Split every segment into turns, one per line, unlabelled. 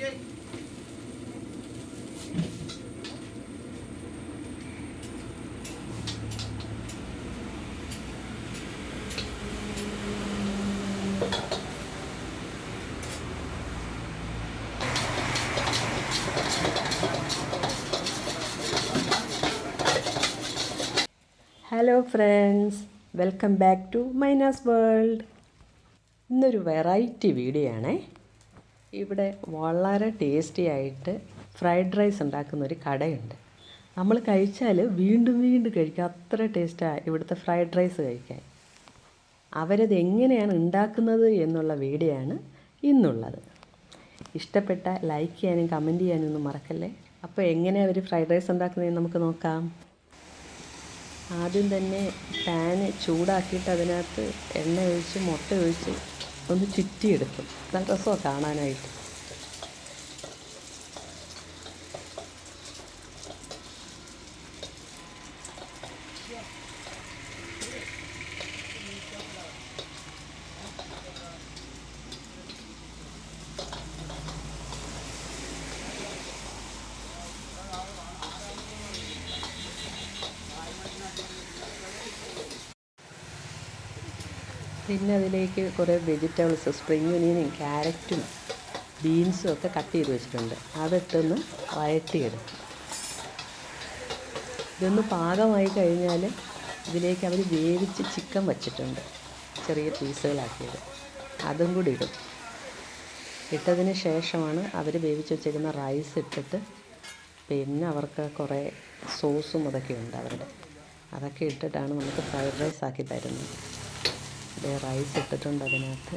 Hello friends welcome back to Maina's world ഇന്നൊരു variety video ആണേ. ഇവിടെ വളരെ ടേസ്റ്റി ആയിട്ട് ഫ്രൈഡ് റൈസ് ഉണ്ടാക്കുന്ന ഒരു കടയുണ്ട്. നമ്മൾ കഴിച്ചാൽ വീണ്ടും വീണ്ടും കഴിക്കുക അത്ര ടേസ്റ്റാണ് ഇവിടുത്തെ ഫ്രൈഡ് റൈസ് കഴിക്കാൻ. അവരത് എങ്ങനെയാണ് ഉണ്ടാക്കുന്നത് എന്നുള്ള വീഡിയോ ആണ് ഇന്നുള്ളത്. ഇഷ്ടപ്പെട്ട ലൈക്ക് ചെയ്യാനും കമന്റ് ചെയ്യാനും ഒന്നും മറക്കല്ലേ? അപ്പോൾ എങ്ങനെയാണ് അവർ ഫ്രൈഡ് റൈസ് ഉണ്ടാക്കുന്നതെന്ന് നമുക്ക് നോക്കാം. ആദ്യം തന്നെ പാന് ചൂടാക്കിയിട്ട് അതിനകത്ത് എണ്ണ ഒഴിച്ച് മുട്ട ഒഴിച്ച് ഒന്ന് ചുറ്റിയെടുക്കും. നല്ല രസമാണ് കാണാനായിട്ട്. പിന്നെ അതിലേക്ക് കുറേ വെജിറ്റബിൾസ് സ്പ്രിങ് ഒനിയനും ക്യാരറ്റും ബീൻസും ഒക്കെ കട്ട് ചെയ്ത് വെച്ചിട്ടുണ്ട്. അതിട്ടൊന്ന് വഴറ്റിയെടുക്കും. ഇതൊന്ന് പാകമായി കഴിഞ്ഞാൽ ഇതിലേക്ക് അവർ വേവിച്ച് ചിക്കൻ വച്ചിട്ടുണ്ട്. ചെറിയ പീസുകളാക്കിയത്. അതും കൂടി ഇടും. ഇട്ടതിന് ശേഷമാണ് അവർ വേവിച്ച് വെച്ചേക്കുന്ന റൈസ് ഇട്ടിട്ട് പിന്നെ അവർക്ക് കുറേ സോസും അതൊക്കെ ഉണ്ട് അവരുടെ. അതൊക്കെ ഇട്ടിട്ടാണ് നമുക്ക് ഫ്രൈഡ് റൈസ് ആക്കി തരുന്നത്. റൈസ് ഇട്ടിട്ടുണ്ട് അതിനകത്ത്.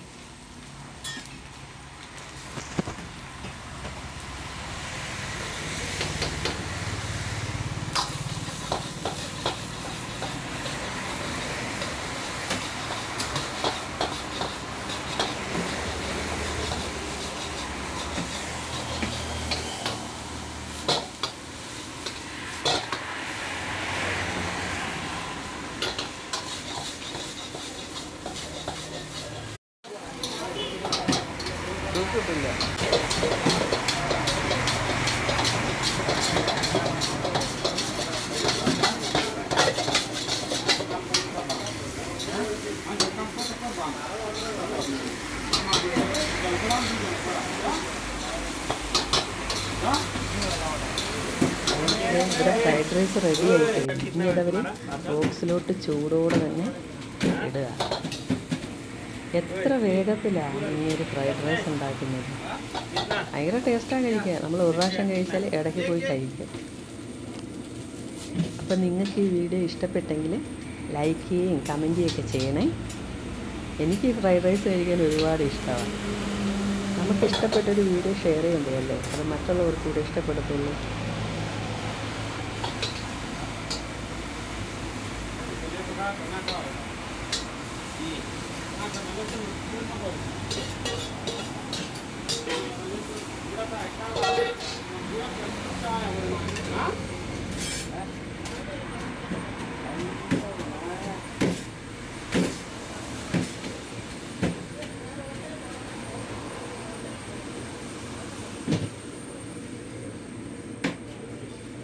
ഇവിടെ ഫ്രൈഡ് റൈസ് റെഡി ആയിട്ടുണ്ട്. ഇനി ഇവിടെ അവർ ബോക്സിലോട്ട് ചൂടോടെ തന്നെ ഇടുക. എത്ര വേഗത്തിലാണ് ഈ ഒരു ഫ്രൈഡ് റൈസ് ഉണ്ടാക്കുന്നത്? ഭയങ്കര ടേസ്റ്റാണ് കഴിക്കുക നമ്മൾ ഒരു പ്രാവശ്യം കഴിച്ചാൽ ഇടയ്ക്ക് പോയി കഴിക്കും. അപ്പം നിങ്ങൾക്ക് ഈ വീഡിയോ ഇഷ്ടപ്പെട്ടെങ്കിൽ ലൈക്ക് ചെയ്യുകയും കമന്റ് ചെയ്യുകയൊക്കെ ചെയ്യണേ. എനിക്ക് ഈ ഫ്രൈഡ് റൈസ് കഴിക്കാൻ ഒരുപാട് ഇഷ്ടമാണ്. നമുക്ക് ഇഷ്ടപ്പെട്ടൊരു വീഡിയോ ഷെയർ ചെയ്യണ്ടേ അത് മറ്റുള്ളവർക്ക് കൂടെ ഇഷ്ടപ്പെടത്തുള്ളൂ.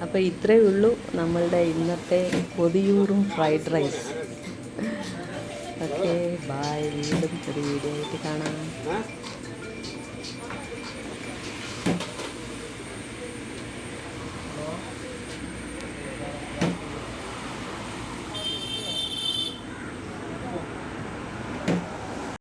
അപ്പോൾ ഇത്രയേ ഉള്ളൂ നമ്മളുടെ ഇന്നത്തെ കൊതിയൂറും ഫ്രൈഡ് റൈസ് ഓക്കെ ബായ് വീണ്ടും ഒരു വീഡിയോ ആയിട്ട് കാണാം.